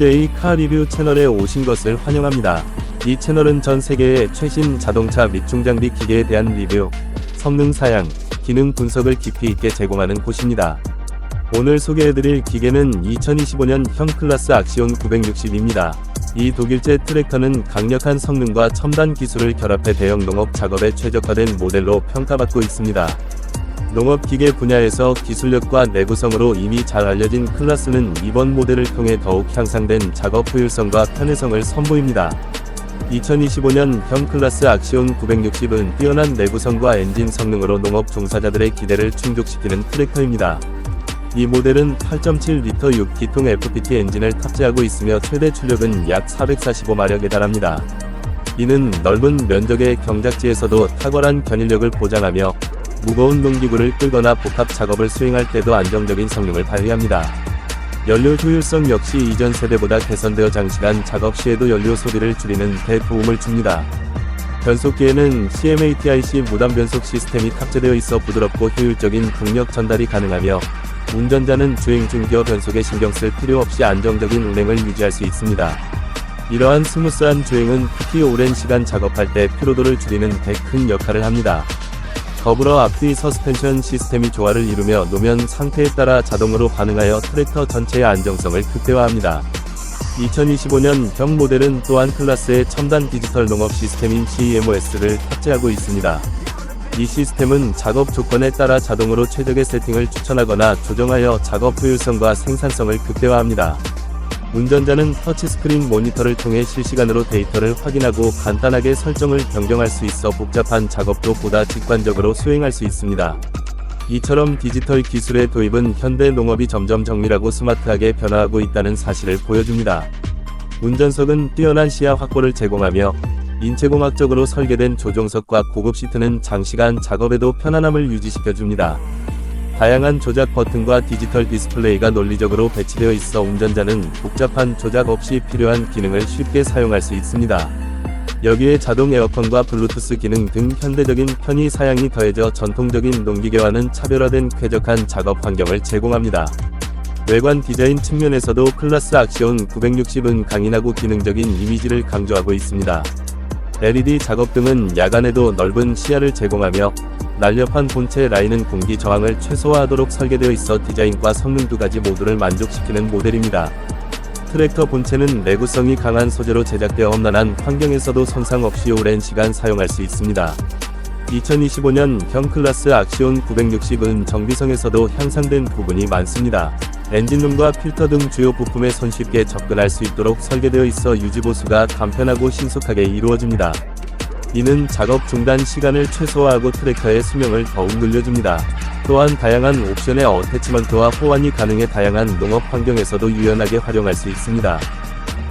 SA 카 리뷰 채널에 오신 것을 환영합니다. 이 채널은 전 세계의 최신 자동차 및 중장비 기계에 대한 리뷰, 성능 사양, 기능 분석을 깊이 있게 제공하는 곳입니다. 오늘 소개해드릴 기계는 2025년 형 클라스 악시온 960입니다. 이 독일제 트랙터는 강력한 성능과 첨단 기술을 결합해 대형 농업 작업에 최적화된 모델로 평가받고 있습니다. 농업 기계 분야에서 기술력과 내구성으로 이미 잘 알려진 클라스는 이번 모델을 통해 더욱 향상된 작업 효율성과 편의성을 선보입니다. 2025년 형 클라스 악시온 960은 뛰어난 내구성과 엔진 성능으로 농업 종사자들의 기대를 충족시키는 트랙터입니다. 이 모델은 8.7L 6기통 FPT 엔진을 탑재하고 있으며 최대 출력은 약 445마력에 달합니다. 이는 넓은 면적의 경작지에서도 탁월한 견인력을 보장하며 무거운 농기구를 끌거나 복합 작업을 수행할 때도 안정적인 성능을 발휘합니다. 연료 효율성 역시 이전 세대보다 개선되어 장시간 작업 시에도 연료 소비를 줄이는 데 도움을 줍니다. 변속기에는 CMATIC 무단 변속 시스템이 탑재되어 있어 부드럽고 효율적인 동력 전달이 가능하며 운전자는 주행 중 기어 변속에 신경 쓸 필요 없이 안정적인 운행을 유지할 수 있습니다. 이러한 스무스한 주행은 특히 오랜 시간 작업할 때 피로도를 줄이는 데 큰 역할을 합니다. 더불어 앞뒤 서스펜션 시스템이 조화를 이루며 노면 상태에 따라 자동으로 반응하여 트랙터 전체의 안정성을 극대화합니다. 2025년 형 모델은 또한 클라스의 첨단 디지털 농업 시스템인 CMOS를 탑재하고 있습니다. 이 시스템은 작업 조건에 따라 자동으로 최적의 세팅을 추천하거나 조정하여 작업 효율성과 생산성을 극대화합니다. 운전자는 터치스크린 모니터를 통해 실시간으로 데이터를 확인하고 간단하게 설정을 변경할 수 있어 복잡한 작업도 보다 직관적으로 수행할 수 있습니다. 이처럼 디지털 기술의 도입은 현대 농업이 점점 정밀하고 스마트하게 변화하고 있다는 사실을 보여줍니다. 운전석은 뛰어난 시야 확보를 제공하며 인체공학적으로 설계된 조종석과 고급 시트는 장시간 작업에도 편안함을 유지시켜줍니다. 다양한 조작 버튼과 디지털 디스플레이가 논리적으로 배치되어 있어 운전자는 복잡한 조작 없이 필요한 기능을 쉽게 사용할 수 있습니다. 여기에 자동 에어컨과 블루투스 기능 등 현대적인 편의 사양이 더해져 전통적인 농기계와는 차별화된 쾌적한 작업 환경을 제공합니다. 외관 디자인 측면에서도 클라스 악시온 960은 강인하고 기능적인 이미지를 강조하고 있습니다. LED 작업 등은 야간에도 넓은 시야를 제공하며 날렵한 본체 라인은 공기 저항을 최소화하도록 설계되어 있어 디자인과 성능 두 가지 모두를 만족시키는 모델입니다. 트랙터 본체는 내구성이 강한 소재로 제작되어 험난한 환경에서도 손상 없이 오랜 시간 사용할 수 있습니다. 2025년 형 클라스 악시온 960은 정비성에서도 향상된 부분이 많습니다. 엔진룸과 필터 등 주요 부품에 손쉽게 접근할 수 있도록 설계되어 있어 유지보수가 간편하고 신속하게 이루어집니다. 이는 작업 중단 시간을 최소화하고 트랙터의 수명을 더욱 늘려줍니다. 또한 다양한 옵션의 어태치먼트와 호환이 가능해 다양한 농업 환경에서도 유연하게 활용할 수 있습니다.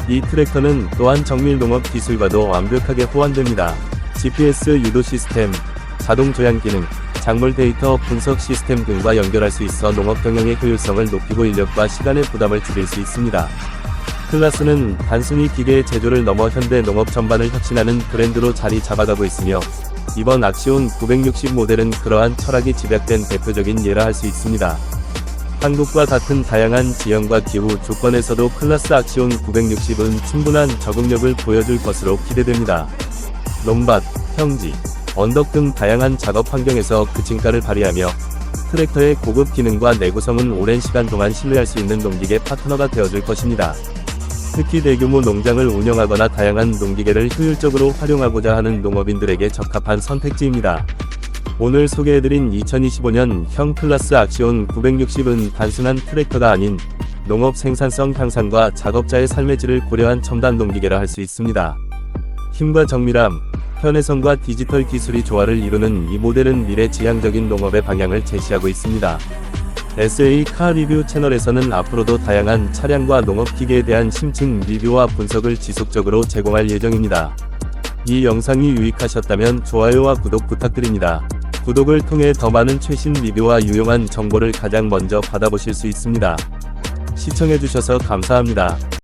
이 트랙터는 또한 정밀 농업 기술과도 완벽하게 호환됩니다. GPS 유도 시스템, 자동 조향 기능, 작물 데이터 분석 시스템 등과 연결할 수 있어 농업 경영의 효율성을 높이고 인력과 시간의 부담을 줄일 수 있습니다. 클라스는 단순히 기계의 제조를 넘어 현대 농업 전반을 혁신하는 브랜드로 자리 잡아가고 있으며 이번 악시온 960 모델은 그러한 철학이 집약된 대표적인 예라 할 수 있습니다. 한국과 같은 다양한 지형과 기후 조건에서도 클라스 악시온 960은 충분한 적응력을 보여줄 것으로 기대됩니다. 논밭, 평지, 언덕 등 다양한 작업 환경에서 그 진가를 발휘하며 트랙터의 고급 기능과 내구성은 오랜 시간 동안 신뢰할 수 있는 농기계 파트너가 되어줄 것입니다. 특히 대규모 농장을 운영하거나 다양한 농기계를 효율적으로 활용하고자 하는 농업인들에게 적합한 선택지입니다. 오늘 소개해드린 2025년 형 클라스 악시온 960은 단순한 트랙터가 아닌 농업 생산성 향상과 작업자의 삶의 질을 고려한 첨단 농기계라 할 수 있습니다. 힘과 정밀함, 편의성과 디지털 기술이 조화를 이루는 이 모델은 미래 지향적인 농업의 방향을 제시하고 있습니다. SA 카 리뷰 채널에서는 앞으로도 다양한 차량과 농업 기계에 대한 심층 리뷰와 분석을 지속적으로 제공할 예정입니다. 이 영상이 유익하셨다면 좋아요와 구독 부탁드립니다. 구독을 통해 더 많은 최신 리뷰와 유용한 정보를 가장 먼저 받아보실 수 있습니다. 시청해주셔서 감사합니다.